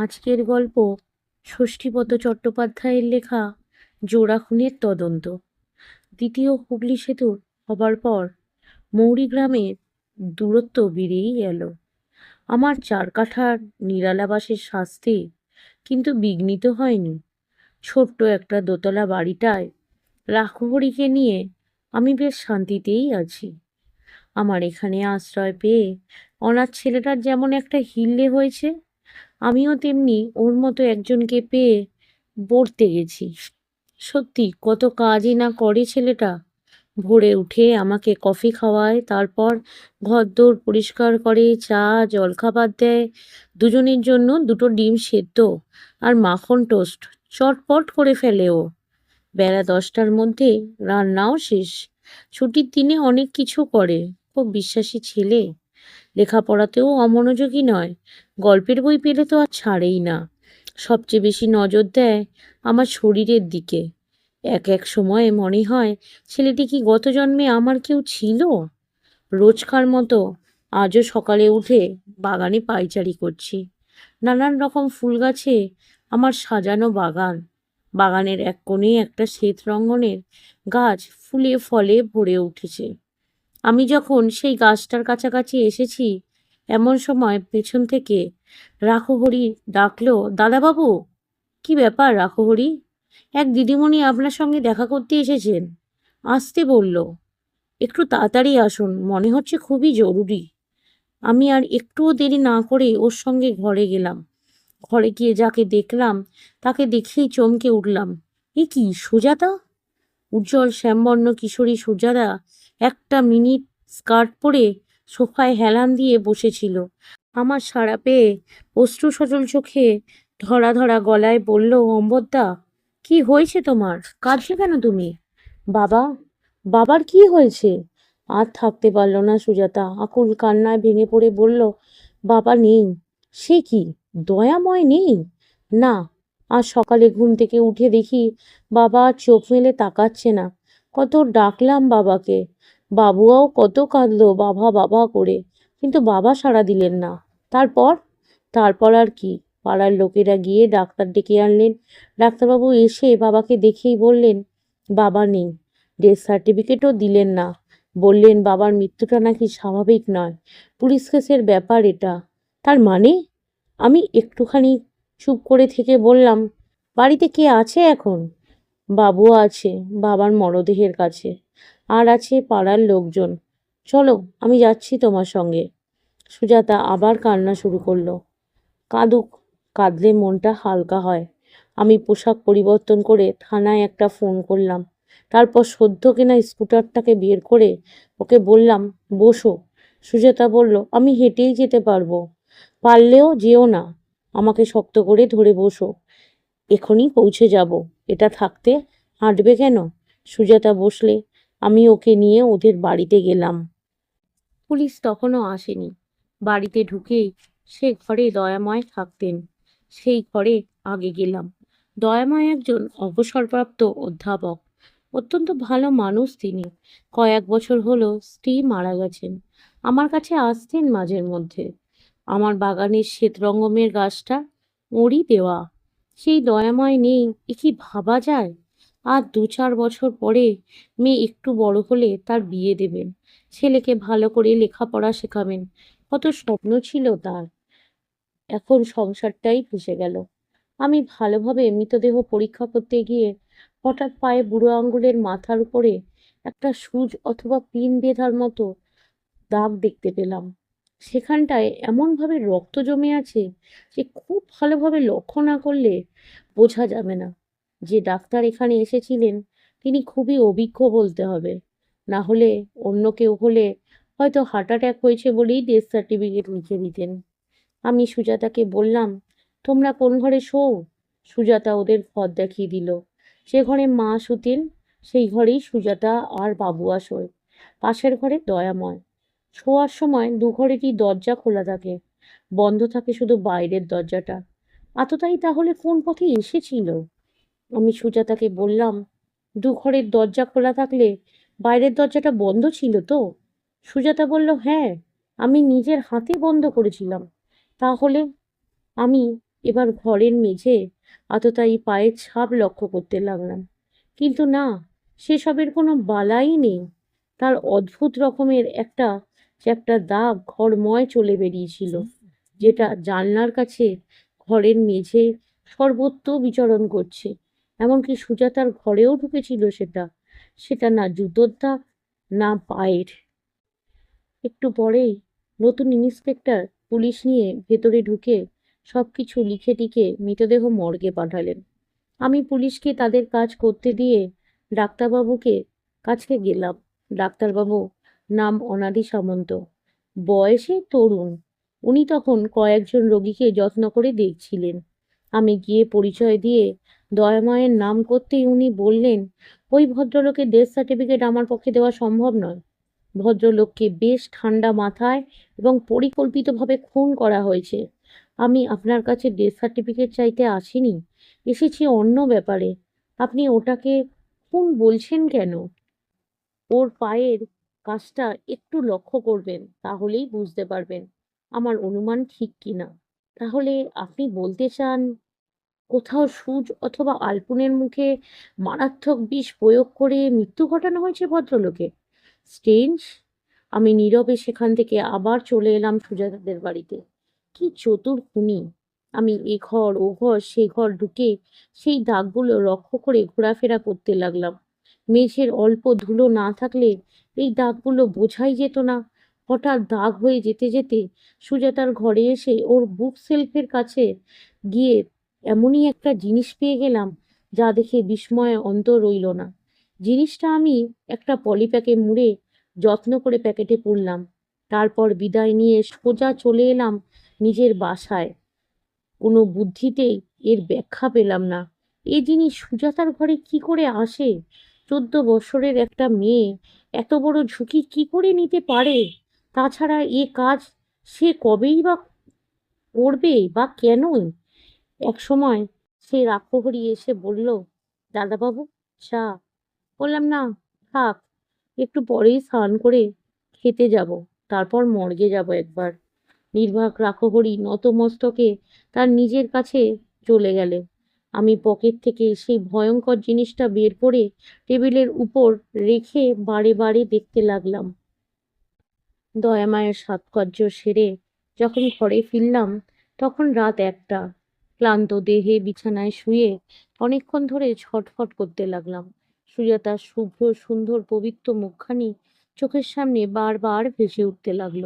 আজকের গল্প ষষ্ঠীপদ চট্টোপাধ্যায়ের লেখা জোড়া খুনের তদন্ত। দ্বিতীয় হুগলি সেতু হবার পর মৌরি গ্রামের দূরত্ব বেড়েই গেল আমার চার কাঠার নিরালাবাসের শাস্তি কিন্তু বিঘ্নিত হয়নি। ছোট্ট একটা দোতলা বাড়িটায় রাখহরিকে নিয়ে আমি বেশ শান্তিতেই আছি। আমার এখানে আশ্রয় পেয়ে অনাথ ছেলেটার যেমন একটা হিল্লে হয়েছে আমিও তেমনি ওর মতো একজনকে পেয়ে বর্তে গেছি। সত্যি, কত কাজই না করে ছেলেটা। ভোরে উঠে আমাকে কফি খাওয়ায়, তারপর ঘরদোর পরিষ্কার করে, চা, জলখাবার দেয়। দুজনের জন্য দুটো ডিম সেদ্ধ আর মাখন টোস্ট চটপট করে ফেলে ও। বেলা দশটার মধ্যে রান্নাও শেষ। ছুটির দিনে অনেক কিছু করে। খুব বিশ্বাসী ছেলে। লেখাপড়াতেও অমনোযোগী নয়। গল্পের বই পেলে তো আর ছাড়েই না। সবচেয়ে বেশি নজর দেয় আমার শরীরের দিকে। এক এক সময়ে মনে হয়, ছেলেটি কি গত জন্মে আমার কেউ ছিল? রোজকার মতো আজও সকালে উঠে বাগানে পাইচারি করছি। নানান রকম ফুল গাছে আমার সাজানো বাগান। বাগানের এক কোণে একটা শ্বেত রঙ্গনের গাছ ফুলে ফলে ভরে উঠেছে। আমি যখন সেই গাছটার কাছাকাছি এসেছি, এমন সময় পেছন থেকে রাখহরি ডাকলো, দাদাবাবু, কি ব্যাপার রাখহরি এক দিদিমণি আপনার সঙ্গে দেখা করতে এসেছেন। আসতে বলল, একটু তাড়াতাড়ি আসুন, মনে হচ্ছে খুবই জরুরি। আমি আর একটুও দেরি না করে ওর সঙ্গে ঘরে গেলাম। ঘরে গিয়ে যাকে দেখলাম, তাকে দেখেই চমকে উঠলাম। এ কি, সুজাতা? উজ্জ্বল শ্যামবর্ণ কিশোরী সুজাতা একটা মিনিট স্কার্ট পরে সোফায় হেলান দিয়ে বসেছিল। আমার সাড়া পেয়ে অশ্রু সজল চোখে ধরা ধরা গলায় বলল অম্বরদা কি হয়েছে তোমার? কাঁদছো কেন তুমি? বাবা, বাবার কি হয়েছে? আর থাকতে পারল না সুজাতা। আকুল কান্নায় ভেঙে পড়ে বলল, বাবা নেই। সে কি? দয়াময় নেই? না। আর সকালে ঘুম থেকে উঠে দেখি বাবা চোখ মেলে তাকাচ্ছে না। কত ডাকলাম বাবাকে। বাবুয়াও কত কাঁদলো বাবা বাবা করে। কিন্তু বাবা সাড়া দিলেন না। তারপর? তারপর আর কি? পাড়ার লোকেরা গিয়ে ডাক্তার ডেকে আনলেন। ডাক্তারবাবু এসে বাবাকে দেখেই বললেন, বাবা নেই। ডেথ সার্টিফিকেটও দিলেন না। বললেন, বাবার মৃত্যুটা নাকি স্বাভাবিক নয়। পুলিশ কেসের ব্যাপার এটা। তার মানে? আমি একটুখানি চুপ করে থেকে বললাম, বাড়িতে কে আছে এখন? বাবুও আছে, বাবার মরদেহের কাছে। আর আছে পাড়ার লোকজন। চলো, আমি যাচ্ছি তোমার সঙ্গে। সুজাতা আবার কান্না শুরু করল। কাঁদুক, কাঁদলে মনটা হালকা হয়। আমি পোশাক পরিবর্তন করে থানায় একটা ফোন করলাম। তারপর সদ্য কেনা স্কুটারটাকে বের করে ওকে বললাম, বসো। সুজাতা বলল, আমি হেঁটেই যেতে পারব। পারলেও যেও না। আমাকে শক্ত করে ধরে বসো। এখনই পৌঁছে যাব। এটা থাকতে হাঁটবে কেন? সুজাতা বসলে, আমি ওকে নিয়ে ওদের বাড়িতে গেলাম। পুলিশ তখনও আসেনি। বাড়িতে ঢুকেই সে ঘরে দয়াময় থাকতেন। সেই ঘরে আগে গেলাম। দয়াময় একজন অবসরপ্রাপ্ত অধ্যাপক, অত্যন্ত ভালো মানুষ তিনি। কয়েক বছর হলো স্ত্রী মারা গেছেন। আমার কাছে আসতেন মাঝের মধ্যে আমার বাগানের শ্বেতরঙ্গমের গাছটা ওরই দেওয়া সেই দয়াময় নেই, এ কি ভাবা যায়? আর দু চার বছর পরে মেয়ে একটু বড় হলে তার বিয়ে দেবেন। ছেলেকে ভালো করে লেখাপড়া শেখাবেন। কত স্বপ্ন ছিল তার। এখন সংসারটাই ভেসে গেল। আমি ভালোভাবে মৃতদেহ পরীক্ষা করতে গিয়ে হঠাৎ পায়ে বুড়ো আঙ্গুলের মাথার উপরে একটা সুজ অথবা পিন বেঁধার মতো দাগ দেখতে পেলাম। সেখানটায় এমনভাবে রক্ত জমে আছে যে খুব ভালোভাবে লক্ষ্য না করলে বোঝা যাবে না। যে ডাক্তার এখানে এসেছিলেন, তিনি খুবই অভিজ্ঞ বলতে হবে। না হলে অন্য কেউ হলে হয়তো হার্ট অ্যাটাক হয়েছে বলেই ডেথ সার্টিফিকেট লিখে দিতেন। আমি সুজাতাকে বললাম, তোমরা কোন ঘরে শোও? সুজাতা ওদের ঘর দেখিয়ে দিল। সে ঘরে মা শুতেন সেই ঘরেই সুজাতা আর বাবুয়া শোয় পাশের ঘরে দয়াময়। শোয়ার সময় দু ঘরেরই দরজা খোলা থাকে। বন্ধ থাকে শুধু বাইরের দরজাটা। এতটাই তাহলে কোন পথে এসেছিল? আমি সুজাতাকে বললাম, দুঘরের দরজা খোলা থাকলে বাইরের দরজাটা বন্ধ ছিল তো? সুজাতা বলল হ্যাঁ আমি নিজের হাতে বন্ধ করেছিলাম। তাহলে আমি এবার ঘরের মেঝে আততায়ী পায়ের ছাপ লক্ষ্য করতে লাগলাম। কিন্তু না, সেসবের কোনো বালাই নেই। তার অদ্ভুত রকমের একটা একটা দাগ ঘরময় চলে বেরিয়েছিল যেটা জানলার কাছে ঘরের মেঝে সর্বত্র বিচরণ করছে। এমনকি সুজাতার ঘরেও ঢুকেছিল সেটা সেটা না জুতোর দাগ না পায়ের। একটু পরেই নতুন ইন্সপেক্টর পুলিশ নিয়ে ভেতরে ঢুকে সব কিছু লিখে টিকে মৃতদেহ মর্গে পাঠালেন। আমি পুলিশকে তাদের কাজ করতে দিয়ে ডাক্তারবাবুকে কাছে গেলাম। ডাক্তারবাবু নাম অনাদি সামন্ত। বয়সে তরুণ। উনি তখন কয়েকজন রোগীকে যত্ন করে দেখছিলেন। আমি গিয়ে পরিচয় দিয়ে দয়াময়ের নাম করতেই উনি বললেন, ওই ভদ্রলোকের ডেথ সার্টিফিকেট আমার পক্ষে দেওয়া সম্ভব নয়। ভদ্রলোককে বেশ ঠান্ডা মাথায় এবং পরিকল্পিতভাবে খুন করা হয়েছে। আমি আপনার কাছে ডেথ সার্টিফিকেট চাইতে আসিনি। এসেছি অন্য ব্যাপারে। আপনি ওটাকে খুন বলছেন কেন? ওর পায়ের কাজটা একটু লক্ষ্য করবেন, তাহলেই বুঝতে পারবেন আমার অনুমান ঠিক কিনা। তাহলে আপনি বলতে চান, কোথাও সুচ অথবা আলপুনের মুখে মারাত্মক বিষ প্রয়োগ করে মৃত্যু ঘটানো হয়েছে ভদ্রলোকে? স্টেঞ্জ আমি নীরবে সেখান থেকে আবার চলে এলাম সুজাতাদের বাড়িতে। কি চতুর খুনি। আমি এ ঘর, ও ঘর, সে ঘর ঢুকে সেই দাগগুলো লক্ষ্য করে ঘোরাফেরা করতে লাগলাম। মেঝের অল্প ধুলো না থাকলে এই দাগগুলো বোঝাই যেত না। হঠাৎ দাগ হয়ে যেতে যেতে সুজাতার ঘরে এসে ওর বুক সেলফের কাছে গিয়ে এমনই একটা জিনিস পেয়ে গেলাম যা দেখে বিস্ময়ে অন্ত রইল না। জিনিসটা আমি একটা পলিপ্যাকে মুড়ে যত্ন করে প্যাকেটে পুরলাম তারপর বিদায় নিয়ে সোজা চলে এলাম নিজের বাসায়। কোনো বুদ্ধিতেই এর ব্যাখ্যা পেলাম না। এ জিনিস সুজাতার ঘরে কি করে আসে? চোদ্দ বছরের একটা মেয়ে, এত বড় ঝুঁকি কি করে নিতে পারে? তাছাড়া এ কাজ সে কবেই বা করবে বা কেনই? এক সময় সে রাক্ষহরি এসে বলল, দাদাবাবু, চা। বললাম, না, থাক, একটু পরেই স্নান করে খেতে যাব, তারপর মর্গে যাব একবার। নির্বাক রাক্ষহরি নতমস্তকে তার নিজের কাছে চলে গেলে। আমি পকেট থেকে সেই ভয়ঙ্কর জিনিসটা বের করে টেবিলের উপর রেখে বারে বারে দেখতে লাগলাম। দয়ামায়ের সাৎকর্য সেরে যখন ঘরে ফিরলাম, তখন রাত একটা। ক্লান্ত দেহে বিছানায় শুয়ে অনেকক্ষণ ধরে ছটফট করতে লাগলাম। সুজাতার শুভ্র, সুন্দর, পবিত্র মুখখানি চোখের সামনে বারবার ভেসে উঠতে লাগল।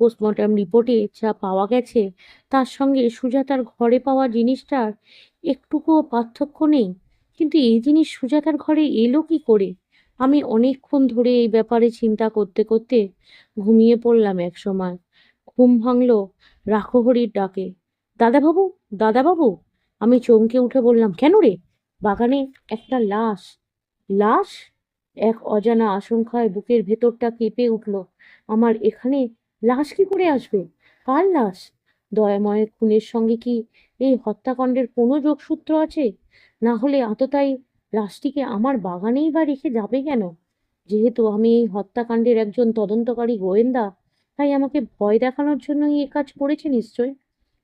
পোস্টমর্টম রিপোর্টে যা পাওয়া গেছে, তার সঙ্গে সুজাতার ঘরে পাওয়া জিনিসটার একটুকুও পার্থক্য নেই। কিন্তু এই জিনিস সুজাতার ঘরে এলো কি করে? আমি অনেকক্ষণ ধরে এই ব্যাপারে চিন্তা করতে করতে ঘুমিয়ে পড়লাম এক সময়। ঘুম ভাঙল রাখহরির ডাকে। দাদাবাবু দাদাবাবু! আমি চমকে উঠে বললাম, কেন রে? বাগানে একটা লাশ। লাশ? এক অজানা আশঙ্কায় বুকের ভেতরটা কেঁপে উঠল। আমার এখানে লাশ কি করে আসবে? কার লাশ? দয়াময়ের খুনের সঙ্গে কি এই হত্যাকাণ্ডের কোনো যোগসূত্র আছে? না হলে আততায়ী লাশটিকে আমার বাগানেই বা রেখে যাবে কেন? যেহেতু আমি এই হত্যাকাণ্ডের একজন তদন্তকারী গোয়েন্দা, তাই আমাকে ভয় দেখানোর জন্যই এ কাজ করেছে নিশ্চয়?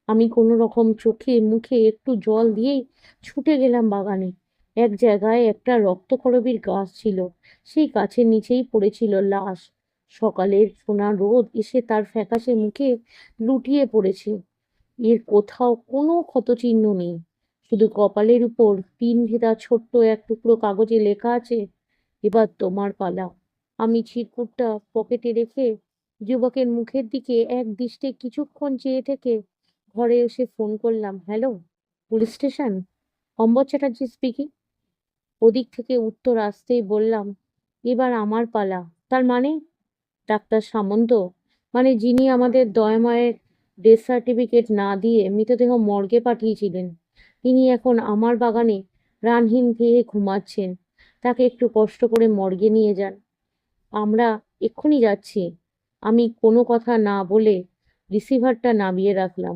আমি কোনো রকম চোখে মুখে একটু জল দিয়েই ছুটে গেলাম বাগানে। এক জায়গায় একটা রক্তকরবীর গাছ ছিল। সেই গাছের নিচেই পড়েছিল লাশ। সকালের সোনা রোদ এসে তার ফ্যাকাশে মুখে লুটিয়ে পড়েছে। এর কোথাও কোনো ক্ষতচিহ্ন নেই। শুধু কপালের উপর তিন ভেদা ছোট্ট এক টুকরো কাগজে লেখা আছে, এবার তোমার পালা। আমি ছিটকুটটা পকেটে রেখে যুবকের মুখের দিকে এক দৃষ্টে কিছুক্ষণ চেয়ে থেকে ঘরে এসে ফোন করলাম, hello, police station? Ambar Chatterjee speaking? ওদিক থেকে উত্তর আসতেই বললাম, এবার আমার পালা। তার মানে ডাক্তার সামন্ত? মানে যিনি আমাদের দয়াময়ের ডেথ সার্টিফিকেট না দিয়ে মৃতদেহ মর্গে পাঠিয়েছিলেন, তিনি এখন আমার বাগানে প্রাণহীন হয়ে ঘুমাচ্ছেন। তাকে একটু কষ্ট করে মর্গে নিয়ে যান। আমরা এক্ষুনি যাচ্ছি। আমি কোনো কথা না বলে রিসিভারটা নামিয়ে রাখলাম।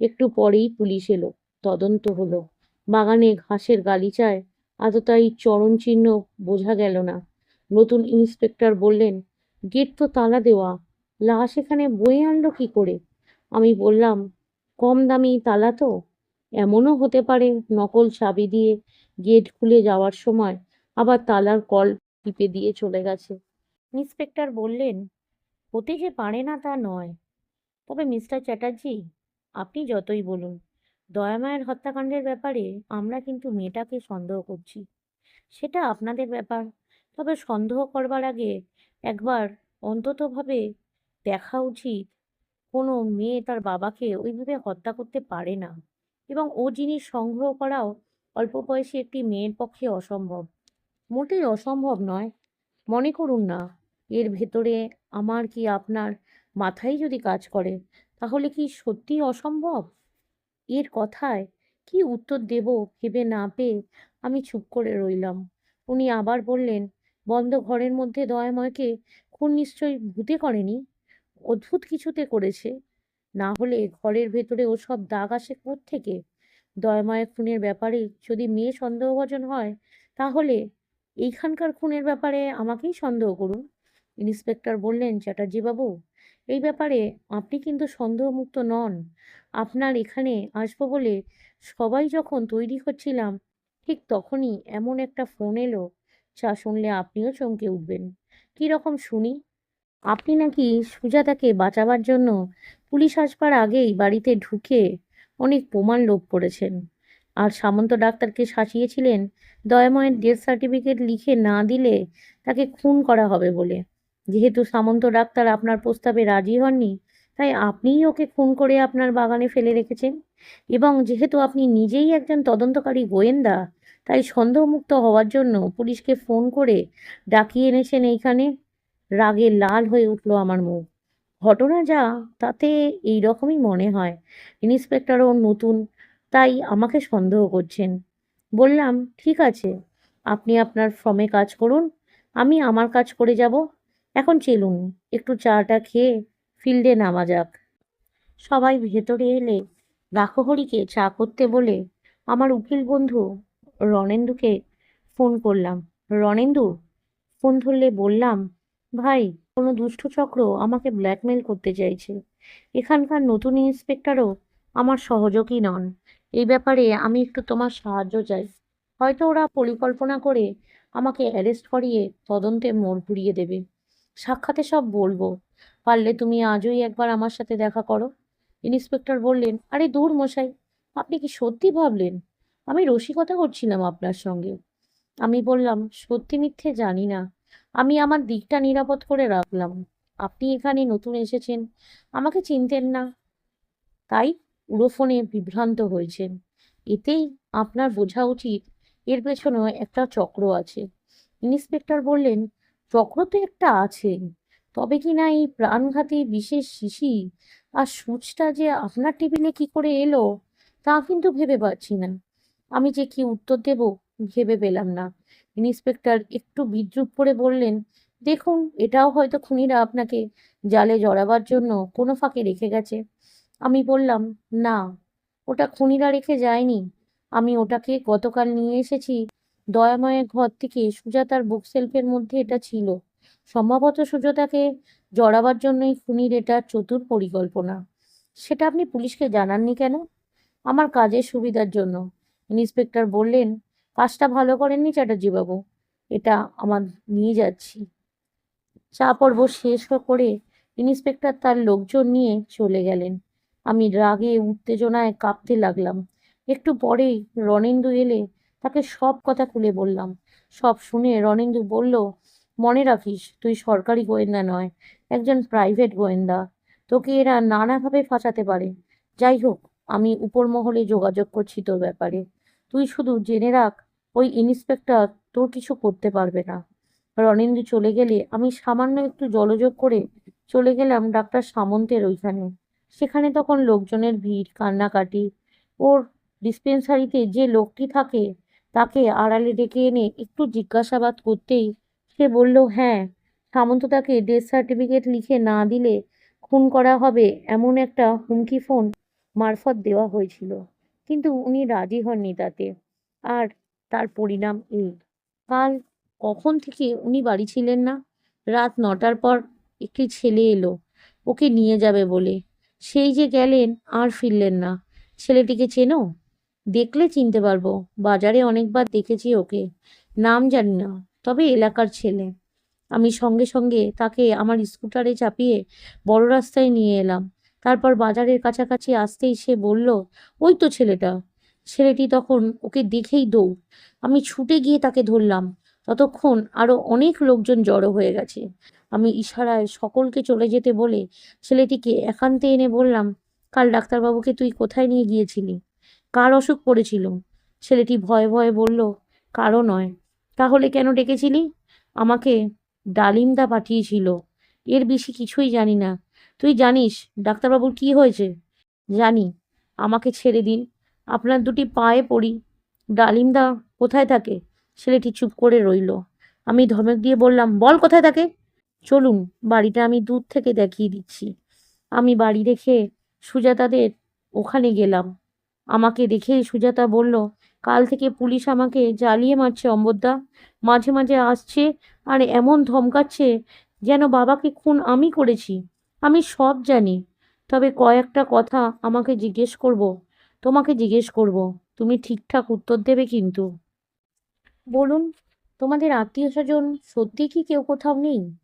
একটু পরেই পুলিশ এলো। তদন্ত হলো। বাগানে ঘাসের গালিচায় আততায়ী চরণ চিহ্ন বোঝা গেল না। নতুন ইন্সপেক্টর বললেন গেট তো তালা দেওয়া। লাশ এখানে বয়ে আনলো কি করে? আমি বললাম, কম দামি তালা তো? এমনও হতে পারে নকল চাবি দিয়ে গেট খুলে যাওয়ার সময় আবার তালার কল টিপে দিয়ে চলে গেছে। ইন্সপেক্টর বললেন, হতে যে পারে না তা নয়। তবে মিস্টার চ্যাটার্জি, আপনি যতই বলুন দয়ামায়ের হত্যাকাণ্ডের ব্যাপারে আমরা কিন্তু মেয়েটাকে সন্দেহ করছি। সেটা আপনাদের ব্যাপার। তবে সন্দেহ করবার আগে একবার অন্ততভাবে দেখা উচিত কোনো মেয়ে তার বাবাকে ওইভাবে হত্যা করতে পারে না এবং ও জিনিস সংগ্রহ করাও অল্প বয়সী একটি মেয়ের পক্ষে অসম্ভব। মোটেই অসম্ভব নয়। মনে করুন না, এর ভেতরে আমার কি আপনার মাথায় যদি কাজ করে, তাহলে কি সত্যিই অসম্ভব? এর কথায় কি উত্তর দেব ভেবে না পেয়ে আমি চুপ করে রইলাম। উনি আবার বললেন বন্ধ ঘরের মধ্যে দয়াময়কে খুন নিশ্চয়ই ভূতে করেনি? অদ্ভুত কিছুতে করেছে। না হলে ঘরের ভেতরে ওসব দাগ আসে থেকে দয়াময় খুনের ব্যাপারে যদি মেয়ে সন্দেহভাজন হয়, তাহলে এইখানকার খুনের ব্যাপারে আমাকেই সন্দেহ করুন। ইন্সপেক্টর বললেন চ্যাটার্জি বাবু এই ব্যাপারে আপনি কিন্তু সন্দেহমুক্ত নন। আপনার এখানে আসব বলে সবাই যখন তৈরি হচ্ছিলাম, ঠিক তখনই এমন একটা ফোন এলো। যা শুনলে আপনিও চমকে উঠবেন। কী রকম শুনি? আপনি নাকি সুজাতাকে বাঁচাবার জন্য পুলিশ আসবার আগেই বাড়িতে ঢুকে অনেক প্রমাণ লোভ করেছেন। আর সামন্ত ডাক্তারকে শাসিয়েছিলেন দয়াময়ের ডেথ সার্টিফিকেট লিখে না দিলে তাকে খুন করা হবে বলে। যেহেতু সামন্ত ডাক্তার আপনার প্রস্তাবে রাজি হননি, তাই আপনিই ওকে খুন করে আপনার বাগানে ফেলে রেখেছেন। এবং যেহেতু আপনি নিজেই একজন তদন্তকারী গোয়েন্দা তাই সন্দেহমুক্ত হওয়ার জন্য পুলিশকে ফোন করে ডাকিয়ে এনেছেন এইখানে। রাগে লাল হয়ে উঠল আমার মুখ। ঘটনা যা, তাতে এই রকমই মনে হয়। ইন্সপেক্টরও নতুন, তাই আমাকে সন্দেহ করছেন। বললাম, ঠিক আছে, আপনি আপনার ফর্মে কাজ করুন, আমি আমার কাজ করে যাব। এখন চলুন, একটু চাটা খেয়ে ফিল্ডে নামা যাক। সবাই ভেতরে এলে রাখহরিকে চা করতে বলে, আমার উকিল বন্ধু রণেন্দুকে ফোন করলাম। রণেন্দু, ফোন ধরলে বললাম, ভাই, কোনো দুষ্ট চক্র আমাকে ব্ল্যাকমেল করতে চাইছে। এখানকার নতুন ইন্সপেক্টরও আমার সহযোগী নন। এই ব্যাপারে আমি একটু তোমার সাহায্য চাই। হয়তো ওরা পরিকল্পনা করে আমাকে অ্যারেস্ট করিয়ে তদন্তে মোড় ঘুরিয়ে দেবে। সাক্ষাতে সব বলব। পারলে তুমি আজই একবার আমার সাথে দেখা করো। ইন্সপেক্টর বললেন, আরে দূর মশাই, আপনি কি সত্যি ভাবলেন? আমি রসিকতা করছিলাম আপনার সঙ্গে। আমি বললাম, সত্যি মিথ্যে জানি না। আমি আমার দিকটা নিরাপদ করে রাখলাম। আপনি এখানে নতুন এসেছেন। আমাকে চিনতেন না। তাই উড়োফোনে বিভ্রান্ত হয়েছেন। এতেই আপনার বোঝা উচিত, এর পেছনে একটা চক্র আছে। ইন্সপেক্টর বললেন, চক্র তো একটা আছে। তবে কি না এই প্রাণঘাতী বিশেষ শিশি আর সুচটা যে আপনার টেবিলে কি করে এলো, তা কিন্তু ভেবে পাচ্ছি না। আমি যে কি উত্তর দেব ভেবে পেলাম না। ইন্সপেক্টর একটু বিদ্রুপ করে বললেন, দেখুন, এটাও হয়তো খুনিরা আপনাকে জালে জড়াবার জন্য কোনো ফাঁকে রেখে গেছে। আমি বললাম, না, ওটা খুনিরা রেখে যায়নি। আমি ওটাকে গতকাল নিয়ে এসেছি। দয়াময়ের ঘর থেকে সুজাতার বুক সেলফের মধ্যে এটা ছিল। সম্ভবত সুজাতাকে জড়াবার জন্যই খুনির এটা চতুর পরিকল্পনা। সেটা আপনি পুলিশকে জানাননি কেন? আমার কাজের সুবিধার জন্য। ইন্সপেক্টর বললেন, কাজটা ভালো করেননি চ্যাটার্জিবাবু, এটা আমার নিয়ে যাচ্ছি। চা পর্ব শেষ করে ইন্সপেক্টর তার লোকজন নিয়ে চলে গেলেন। আমি রাগে, উত্তেজনায় কাঁপতে লাগলাম। একটু পরেই রণেন্দু এলে তাকে সব কথা খুলে বললাম। সব শুনে রণেন্দু বলল, মনে রাখিস, তুই সরকারি গোয়েন্দা নয়, একজন প্রাইভেট গোয়েন্দা। তোকে এরা নানাভাবে ফাঁসাতে পারে। যাই হোক, আমি উপর মহলে যোগাযোগ করছি তোর ব্যাপারে। তুই শুধু জেনে রাখ, ওই ইন্সপেক্টর তোর কিছু করতে পারবে না। রণেন্দু চলে গেলে আমি সামান্য একটু জলযোগ করে চলে গেলাম ডাক্তার সামন্তের ওইখানে। সেখানে তখন লোকজনের ভিড়, কান্নাকাটি। ওর ডিসপেন্সারিতে যে লোকটি থাকে, তাকে আড়ালে ডেকে এনে একটু জিজ্ঞাসাবাদ করতেই সে বলল হ্যাঁ সামন্ত তাকে ডেথ সার্টিফিকেট লিখে না দিলে খুন করা হবে এমন একটা হুমকি ফোন মারফত দেওয়া হয়েছিল। কিন্তু উনি রাজি হননি তাতে। আর তার পরিণাম এই। কাল কখন থেকে উনি বাড়ি ছিলেন না? রাত নটার পর একটি ছেলে এলো। ওকে নিয়ে যাবে বলে। সেই যে গেলেন, আর ফিরলেন না। ছেলেটিকে চেনো? দেখলে চিনতে পারব। বাজারে অনেকবার দেখেছি ওকে। নাম জানি না, তবে এলাকার ছেলে। আমি সঙ্গে সঙ্গে তাকে আমার স্কুটারে চাপিয়ে বড় রাস্তায় নিয়ে এলাম। তারপর বাজারের কাছাকাছি আসতেই সে বলল, ওই তো ছেলেটা। ছেলেটি তখন ওকে দেখেই দৌড়, আমি ছুটে গিয়ে তাকে ধরলাম। ততক্ষণ আরও অনেক লোকজন জড়ো হয়ে গেছে। আমি ইশারায় সকলকে চলে যেতে বলে ছেলেটিকে একান্তে এনে বললাম, কাল ডাক্তারবাবুকে তুই কোথায় নিয়ে গিয়েছিলি? কার অসুখ পড়েছিল? ছেলেটি ভয়ে ভয়ে বলল, কারও নয়। তাহলে কেন ডেকেছিলি? আমাকে ডালিমদা পাঠিয়েছিল। এর বেশি কিছুই জানি না। তুই জানিস ডাক্তারবাবুর কি হয়েছে? জানি। আমাকে ছেড়ে দিন। আপনার দুটি পায়ে পড়ি। ডালিমদা কোথায় থাকে? ছেলেটি চুপ করে রইল। আমি ধমক দিয়ে বললাম, বল কোথায় থাকে? চলুন, বাড়িটা আমি দূর থেকে দেখিয়ে দিচ্ছি। আমি বাড়ি দেখে সুজাতাদের ওখানে গেলাম। আমাকে দেখে সুজাতা বলল, কাল থেকে পুলিশ আমাকে জ্বালিয়ে মারছে অম্বরদা মাঝে মাঝে আসছে আর এমন ধমকাচ্ছে যেন বাবাকে খুন আমি করেছি। আমি সব জানি, তবে কয়েকটা কথা আমাকে জিজ্ঞেস করব, তোমাকে জিজ্ঞেস করব, তুমি ঠিকঠাক উত্তর দেবে কিন্তু। বলুন, তোমাদের আত্মীয় স্বজন সত্যি কি কেউ কোথাও নেই?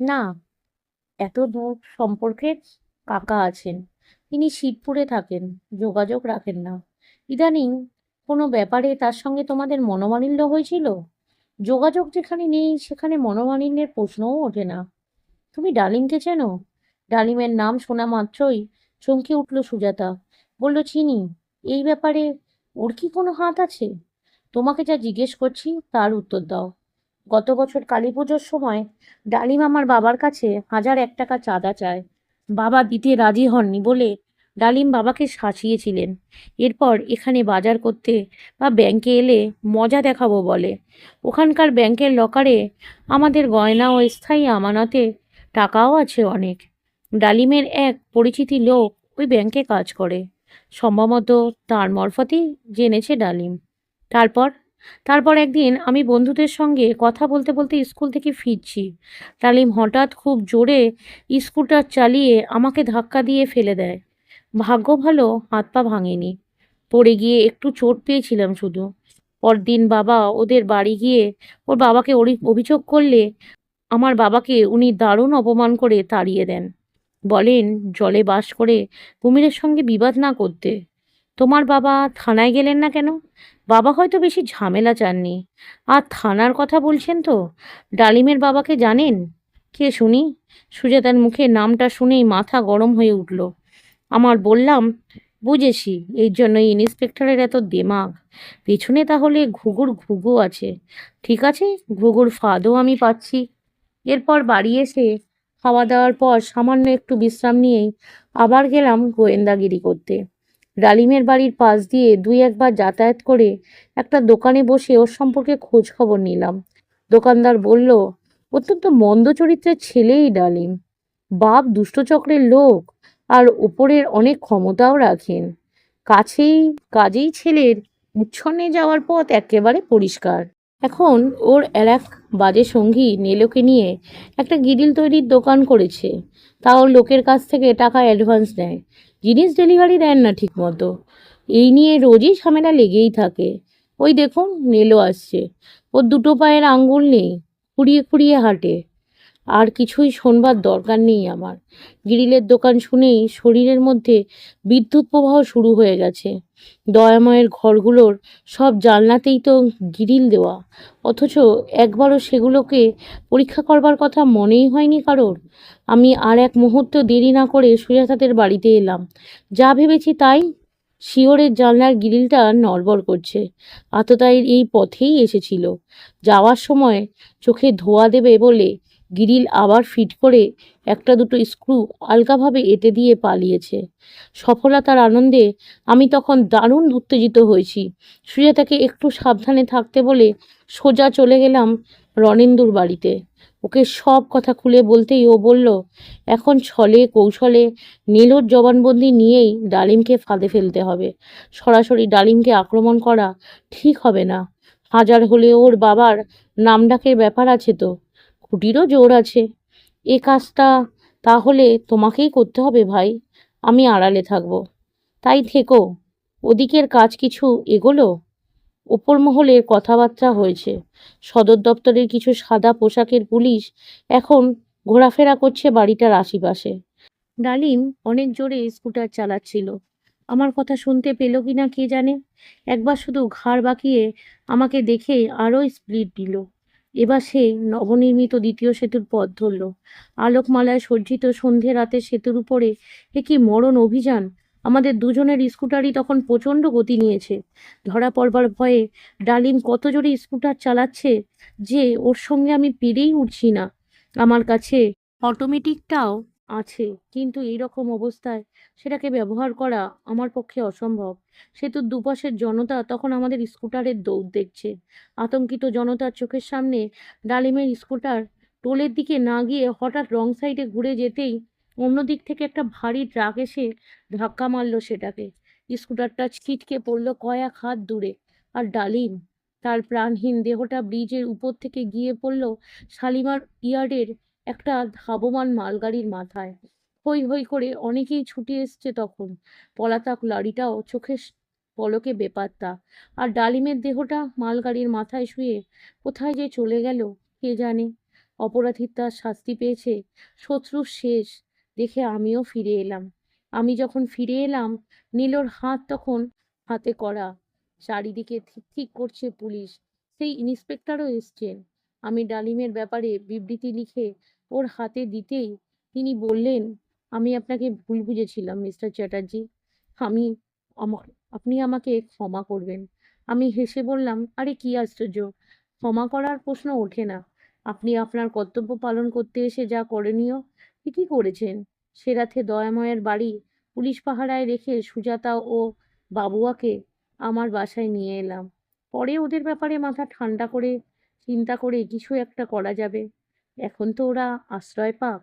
না, এত দূর সম্পর্কের কাকা আছেন, তিনি শিবপুরে থাকেন, যোগাযোগ রাখেন না। ইদানিং কোনো ব্যাপারে তার সঙ্গে তোমাদের মনোমালিন্য হয়েছিল? যোগাযোগ যেখানে নেই, সেখানে মনোমালিন্যের প্রশ্নও ওঠে না। তুমি ডালিমকে চেনো? ডালিমের নাম শোনা মাত্রই চমকে উঠল সুজাতা। বলল, চিনি, এই ব্যাপারে ওর কি কোনো হাত আছে? তোমাকে যা জিজ্ঞেস করছি তার উত্তর দাও। গত বছর কালী পুজোর সময় ডালিম আমার বাবার কাছে হাজার এক টাকা চাঁদা চায়। বাবা দিতে রাজি হননি বলে ডালিম বাবাকে শাসিয়েছিলেন। এরপর এখানে বাজার করতে বা ব্যাংকে এলে মজা দেখাবো বলে। ওখানকার ব্যাংকের লকারে আমাদের গয়না ও স্থায়ী আমানতে টাকাও আছে অনেক। ডালিমের এক পরিচিতি লোক ওই ব্যাংকে কাজ করে। সম্ভবত তার মারফতেই জেনেছে ডালিম। তারপর? তারপর একদিন আমি বন্ধুদের সঙ্গে কথা বলতে বলতে স্কুল থেকে ফিরছি। ডালিম হঠাৎ খুব জোরে স্কুটার চালিয়ে আমাকে ধাক্কা দিয়ে ফেলে দেয়। ভাগ্য ভালো হাত পা ভাঙেনি। পড়ে গিয়ে একটু চোট পেয়েছিলাম শুধু। পরদিন বাবা ওদের বাড়ি গিয়ে ওর বাবাকে অভিযোগ করলে আমার বাবাকে উনি দারুণ অপমান করে তাড়িয়ে দেন। বলেন, জলে বাস করে কুমিরের সঙ্গে বিবাদ না করতে। তোমার বাবা থানায় গেলেন না কেন? বাবা হয়তো বেশি ঝামেলা চাননি। আর থানার কথা বলছেন তো? ডালিমের বাবাকে জানেন? কে শুনি? সুজাতার মুখে নামটা শুনেই মাথা গরম হয়ে উঠল। আমার বললাম, বুঝেছি এই জন্যই ইন্সপেক্টরের এত দেমাগ। পেছনে তাহলে ঘুঘুর ঘুঘু আছে। ঠিক আছে, ঘুঘুর ফাঁদও আমি পাচ্ছি। এরপর বাড়ি এসে খাওয়া দাওয়ার পর সামান্য একটু বিশ্রাম নিয়েই আবার গেলাম গোয়েন্দাগিরি করতে। ডালিমের বাড়ির পাশ দিয়ে দুই একবার যাতায়াত করে একটা দোকানে বসে ওর সম্পর্কে খোঁজ খবর নিলাম। দোকানদার বলল, অত্যন্ত মন্দ চরিত্রের ছেলেই ডালিম। বাপ দুষ্টচক্রের লোক আর ওপরের অনেক ক্ষমতাও রাখেন। কাছেই, কাজেই ছেলের উচ্ছন্নে যাওয়ার পথ একেবারে পরিষ্কার। এখন ওর আর এক বাজে সঙ্গী নেলোকে নিয়ে একটা গিরিল তৈরির দোকান করেছে। তাও লোকের কাছ থেকে টাকা অ্যাডভান্স নেয়। জিনিস ডেলিভারি দেন না ঠিক মতো এই নিয়ে রোজই ঝামেলা লেগেই থাকে। ওই দেখুন নেলো আসছে। ওর দুটো পায়ের আঙ্গুল নেই। খুঁড়িয়ে খুঁড়িয়ে হাঁটে। আর কিছুই শোনবার দরকার নেই আমার। গ্রিলের দোকান শুনেই শরীরের মধ্যে বিদ্যুৎ প্রবাহ শুরু হয়ে গেছে। দয়াময়ের ঘরগুলোর সব জানলাতেই তো গ্রিল দেওয়া। অথচ একবারও সেগুলোকে পরীক্ষা করবার কথা মনেই হয়নি কারোর। আমি আর এক মুহূর্ত দেরি না করে সুজাতাদের বাড়িতে এলাম। যা ভেবেছি তাই শিওরের জানলার গ্রিলটা নড়বড় করছে। আততায়ীর এই পথেই এসেছিল। যাওয়ার সময় চোখে ধোয়া দেবে বলে গ্রিল আবার ফিট করে একটা দুটো স্ক্রু আলগাভাবে এঁটে দিয়ে পালিয়েছে। সফলতার আনন্দে, আমি তখন দারুণ উত্তেজিত হয়েছি। সুজাতাকে একটু সাবধানে থাকতে বলে সোজা চলে গেলাম রণেন্দুর বাড়িতে। ওকে সব কথা খুলে বলতেই ও বলল, এখন ছলে কৌশলে নীলোর জবানবন্দি নিয়েই ডালিমকে ফাঁদে ফেলতে হবে। সরাসরি ডালিমকে আক্রমণ করা ঠিক হবে না। হাজার হলে ওর বাবার নামডাকের ব্যাপার আছে তো। খুঁটিরও জোর আছে। এ কাজটা তাহলে তোমাকেই করতে হবে ভাই, আমি আড়ালে থাকব। তাই থেকো, ওদিকের কাজ কিছু এগোলো? ওপর মহলের কথাবার্তা হয়েছে। সদর দপ্তরের কিছু সাদা পোশাকের পুলিশ এখন ঘোরাফেরা করছে বাড়িটার আশেপাশে। ডালিম অনেক জোরে স্কুটার চালাচ্ছিল। আমার কথা শুনতে পেল কি না কে জানে? একবার শুধু ঘাড় বাঁকিয়ে আমাকে দেখে আরও স্পিড দিল। এবার সে নবনির্মিত দ্বিতীয় সেতুর পথ ধরল। আলোকমালায় সজ্জিত সন্ধে রাতে সেতুর উপরে এ কি মরণ অভিযান? আমাদের দুজনের স্কুটারই তখন প্রচণ্ড গতি নিয়েছে। ধরা পড়বার ভয়ে ডালিম কত জোরে স্কুটার চালাচ্ছে যে ওর সঙ্গে আমি পেরেই উঠছি না। আমার কাছে অটোমেটিকটাও আছে, কিন্তু এই রকম অবস্থায় সেটাকে ব্যবহার করা আমার পক্ষে অসম্ভব। সেতুর দুপাশের জনতা তখন আমাদের স্কুটারের দৌড় দেখছে। আতঙ্কিত জনতার চোখের সামনে ডালিমের স্কুটার টোলের দিকে না গিয়ে হঠাৎ রং সাইডে ঘুরে যেতেই অন্য দিক থেকে একটা ভারী ট্রাক এসে ধাক্কা মারলো সেটাকে। স্কুটারটা ছিটকে পড়ল কয়েক হাত দূরে। আর ডালিম তার প্রাণহীন দেহটা ব্রিজের উপর থেকে গিয়ে পড়ল শালিমার ইয়ার্ডের একটা ধাবমান মালগাড়ির মাথায়। হই হই করে অনেকেই ছুটে এসছে তখন। পলাতক লরিটাও চোখের পলকে বেপাত্তা। আর ডালিমের দেহটা মালগাড়ির মাথায় শুয়ে কোথায় যে চলে গেল, কে জানে? অপরাধীর তার শাস্তি পেয়েছে, শত্রুর শেষ। দেখে আমিও ফিরে এলাম। আমি যখন ফিরে এলাম, নীলোর হাত তখন হাতে করা। চারিদিকে ঠিক ঠিক করছে পুলিশ। সেই ইন্সপেক্টরও এসছেন। আমি ডালিমের ব্যাপারে বিবৃতি লিখে ওর হাতে দিতেই তিনি বললেন, আমি আপনাকে ভুল বুঝেছিলাম, মিস্টার চ্যাটার্জি। আমি আমা আপনি আমাকে ক্ষমা করবেন। আমি হেসে বললাম, আরে কি আশ্চর্য! ক্ষমা করার প্রশ্ন ওঠে না। আপনি আপনার কর্তব্য পালন করতে এসে যা করণীয়, ঠিকই করেছেন। সে রাতে দয়াময়ের বাড়ি পুলিশ পাহারায় রেখে সুজাতা ও বাবুয়াকে আমার বাসায় নিয়ে এলাম। পরে ওদের ব্যাপারে মাথা ঠান্ডা করে, চিন্তা করে কিছু একটা করা যাবে। এখন তো ওরা আশ্রয় পাক।